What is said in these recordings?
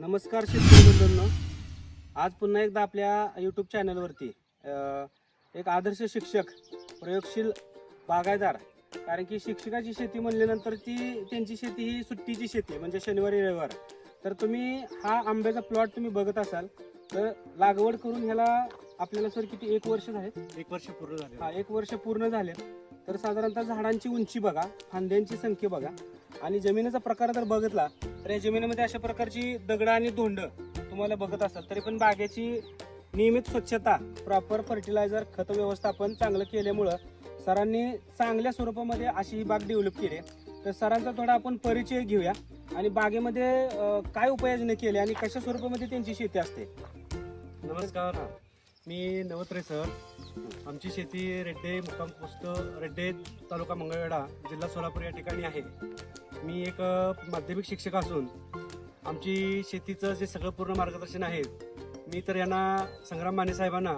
नमस्कार शेतकरी आज पुन्हा एकदा आपल्या यूट्यूब चॅनलवरती एक आदर्श शिक्षक प्रयोगशील बागायदार कारण की शिक्षकाची शेती म्हणल्यानंतर ती त्यांची शेती ही सुट्टीची शेती आहे, म्हणजे शनिवारी रविवार. तर तुम्ही हा आंब्याचा प्लॉट तुम्ही बघत असाल तर लागवड करून ह्याला आपल्याला सर किती एक वर्ष झाले? एक वर्ष पूर्ण झाले. हा एक वर्ष पूर्ण झाले. तर साधारणतः झाडांची उंची बघा फांद्यांची संख्या बघा. आणि जमिनीचा प्रकार जर बघितला तर या जमिनीमध्ये अशा प्रकारची दगड आणि धोंड तुम्हाला बघत असाल तरी पण बागेची नियमित स्वच्छता प्रॉपर फर्टिलायझर खत व्यवस्थापन चांगलं केल्यामुळं सरांनी चांगल्या स्वरूपामध्ये अशी ही बाग डेव्हलप केली. आहे. तर सरांचा थोडा आपण परिचय घेऊया आणि बागेमध्ये काय उपाययोजना केली आणि कशा स्वरूपामध्ये त्यांची शेती असते? नमस्कार. मी नवत्रे सर. आमची शेती रेड्डे मुक्काम पोस्ट रेड्डे तालुका मंगळवेढा जिल्हा सोलापूर या ठिकाणी आहे. मी एक माध्यमिक शिक्षक असून आमची शेतीचं जे सगळं पूर्ण मार्गदर्शन आहे मी तर यांना संग्राम माने साहेबांना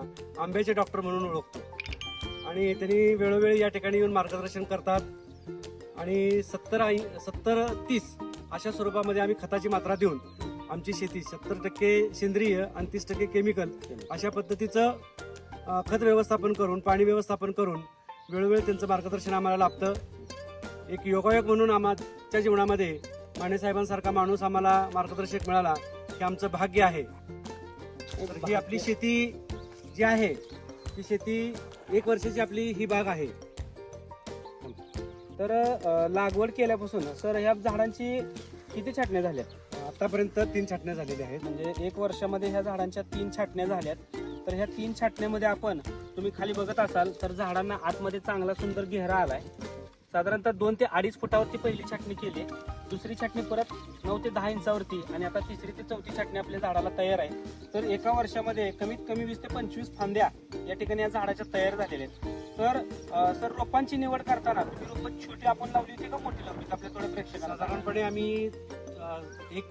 आंब्याचे डॉक्टर म्हणून ओळखतो. आणि त्यांनी वेळोवेळी या ठिकाणी येऊन मार्गदर्शन करतात. आणि सत्तर ऐं सत्तर तीस अशा स्वरूपामध्ये आम्ही खताची मात्रा देऊन आमची शेती सत्तर टक्के सेंद्रिय आणि तीस टक्के केमिकल अशा पद्धतीचं खत व्यवस्थापन करून पाणी व्यवस्थापन करून वेळोवेळी त्यांचं मार्गदर्शन आम्हाला लाभतं. एक योगायोग म्हणून आमच्या जीवनामध्ये मानेसाहेबांसारखा माणूस आम्हाला मार्गदर्शक मिळाला हे आमचं भाग्य आहे. तर ही आपली शेती जी आहे ती शेती एक वर्षाची आपली ही बाग आहे. तर अं, लागवड केल्यापासून सर ह्या झाडांची किती छाटण्या झाल्या? आतापर्यंत तीन छाटण्या झालेल्या आहेत. म्हणजे एक वर्षामध्ये ह्या झाडांच्या तीन छाटण्या झाल्यात. तर ह्या तीन छाटण्यामध्ये आपण तुम्ही खाली बघत असाल तर झाडांना आतमध्ये चांगला सुंदर घेरा आलाय. साधारणतः दोन ते अडीच फुटावरती पहिली छाटणी केली. दुसरी छाटणी परत नऊ ते दहा इंचावरती आणि आता तिसरी ते चौथी छाटणी आपल्या झाडाला तयार आहे. तर एका वर्षामध्ये कमीत कमी वीस ते पंचवीस फांद्या या ठिकाणी या झाडाच्या तयार झालेल्या आहेत. तर सर रोपांची निवड करताना तुम्ही रोपं छोटी आपण लावली होती का मोठी लावली होती? आपल्या थोड्या प्रेक्षकांना. साधारणपणे आम्ही एक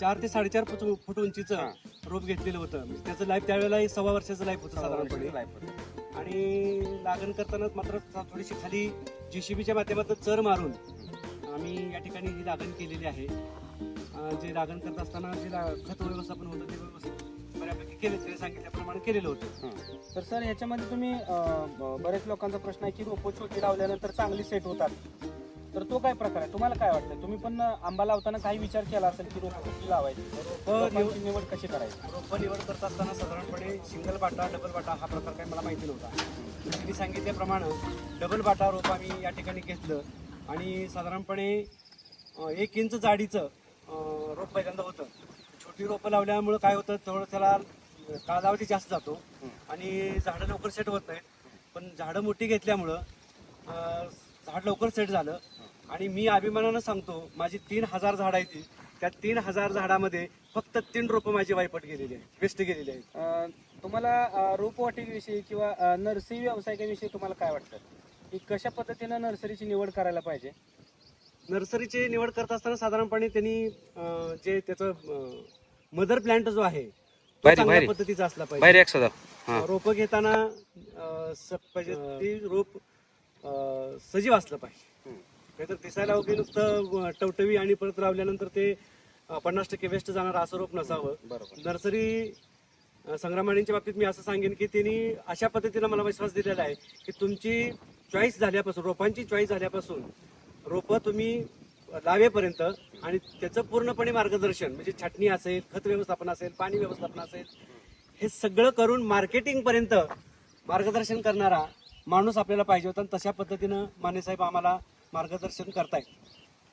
चार ते साडेचार फूट फूट उंचीचं रोप घेतलेलं होतं. त्याचं लाईफ त्यावेळेला सव्वा वर्षाचं लाईफ होतं साधारणपणे. आणि लागण करताना मात्र थोडीशी खाली जेसीबीच्या माध्यमातून चर मारून आम्ही या ठिकाणी ही लागण केलेली आहे जे लागण करत असताना जे खत व्यवस्थापन होतं ते व्यवस्थित बऱ्यापैकी केले ते सांगितल्याप्रमाणे केलेलं होतं. तर सर ह्याच्यामध्ये तुम्ही बऱ्याच लोकांचा प्रश्न आहे की रोपं छोटी लावल्यानंतर चांगली सेट होतात. तर तो काय प्रकार आहे? तुम्हाला काय वाटतं तुम्ही पण आंबा लावताना काही विचार केला असेल की रोपं किती लावायची? रोपांची निवड कशी करायची? रोपं निवड करत असताना साधारणपणे सिंगल बाटा डबल बाटा हा प्रकार काही मला माहिती नव्हता. त्यांनी सांगितल्याप्रमाणे डबल बाटा रोप आम्ही या ठिकाणी घेतलं आणि साधारणपणे एक इंच जाडीचं रोप पहिल्यांदा होतं. छोटी रोपं लावल्यामुळं काय होतं थोडं त्याला कालावधी जास्त जातो आणि झाडं लवकर सेट होत नाहीत. पण झाडं मोठी घेतल्यामुळं झाड लवकर सेट झालं. आणि मी अभिमानानं सांगतो माझी तीन हजार झाड आहेत ती. त्या तीन हजार झाडामध्ये फक्त तीन रोपं माझी वायपट गेलेली आहेत वेस्ट गेलेली आहेत. तुम्हाला रोपवाटिकेविषयी किंवा नर्सरी व्यावसायिकाविषयी तुम्हाला काय वाटतं? की कशा पद्धतीनं नर्सरीची निवड करायला पाहिजे? नर्सरीची निवड करत असताना साधारणपणे त्यांनी जे त्याचं मदर प्लांट जो आहे चांगल्या बाहेर. पद्धतीचा असला पाहिजे. रोपं घेताना रोप सजीव असलं पाहिजे. नाहीतर दिसायला वगैरे नुसतं टवटवी आणि परत लावल्यानंतर ते पन्नास टक्के वेस्ट जाणार असं रोप नसावं. बरोबर. नर्सरी संग्रामाणींच्या बाबतीत मी असं सांगेन की त्यांनी अशा पद्धतीनं मला विश्वास दिलेला आहे की तुमची चॉईस झाल्यापासून रोपांची चॉईस झाल्यापासून रोपं तुम्ही लावेपर्यंत आणि त्याचं पूर्णपणे मार्गदर्शन म्हणजे छाटणी असेल खत व्यवस्थापन असेल पाणी व्यवस्थापन असेल हे सगळं करून मार्केटिंग पर्यंत मार्गदर्शन करणारा माणूस आपल्याला पाहिजे होता आणि तशा पद्धतीनं मानेसाहेब आम्हाला मार्गदर्शन करतायत.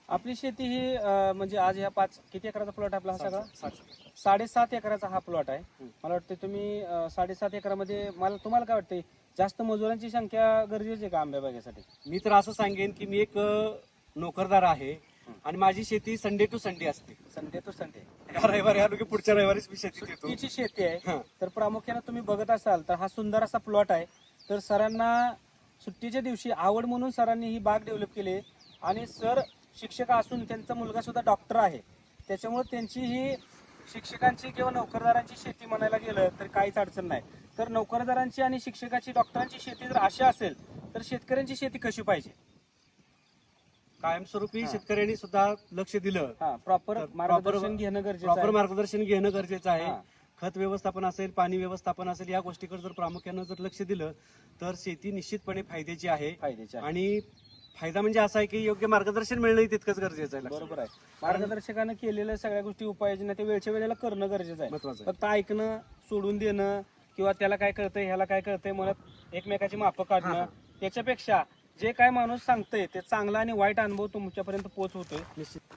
आपली शेती ही अं, म्हणजे आज ह्या पाच किती एकराचा प्लॉट आपला हा सगळा? साडेसात एकराचा हा प्लॉट आहे. हं. मला वाटतं तुम्ही अं, साडेसात एकरामध्ये मला तुम्हाला काय वाटतंय? जास्त मजुरांची संख्या गरजेची आहे का आंब्या बागेसाठी? मी तर असं सांगेन की मी एक अ, नोकरदार आहे आणि माझी शेती संडे टू संडे असते. संडे तो संडे. या रविवारी आलो की पुढच्या रविवारीच मी शेती घेतो. शेती आहे. हा. तर प्रामुख्याने तुम्ही बघत असाल तर हा सुंदर असा प्लॉट आहे. तर सरांना सुट्टीच्या दिवशी आवड म्हणून सरांनी ही बाग डेव्हलप केली. आणि सर शिक्षक असून त्यांचा मुलगा सुद्धा डॉक्टर आहे त्याच्यामुळे त्यांची ही शिक्षकांची किंवा नोकरदारांची शेती म्हणायला गेलं तर काहीच अडचण नाही तर नोकरदारांची आणि शिक्षकाची डॉक्टरांची शेती जर अशी असेल तर शेतकऱ्यांची शेती कशी पाहिजे कायमस्वरूपी. शेतकऱ्यांनी सुद्धा लक्ष दिलं प्रॉपर मार्गदर्शन घेणं गरजेचं प्रॉपर मार्गदर्शन घेणं गरजेचं आहे. खत व्यवस्थापन असेल पाणी व्यवस्थापन असेल या गोष्टीकडे जर प्रामुख्यानं जर लक्ष दिलं तर शेती निश्चितपणे फायद्याची आहे. फायद्याचे आहे. आणि फायदा म्हणजे असा आहे की योग्य मार्गदर्शन मिळणं तितकंच गरजेचं आहे बरोबर आहे. मार्गदर्शकानं केलेल्या सगळ्या गोष्टी उपाययोजना ते वेळच्या वेळेला करणं गरजेचं आहे. महत्वाचं फक्त ऐकणं सोडून देणं किंवा त्याला काय कळतंय ह्याला काय कळतंय म्हणत एकमेकाची मापं हा, काढणं. त्याच्यापेक्षा जे काय माणूस सांगतंय ते चांगला आणि वाईट अनुभव तुमच्यापर्यंत पोहोचवतोय निश्चित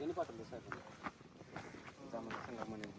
ఎన్ని పట్టలు సార్ సంబంధించిన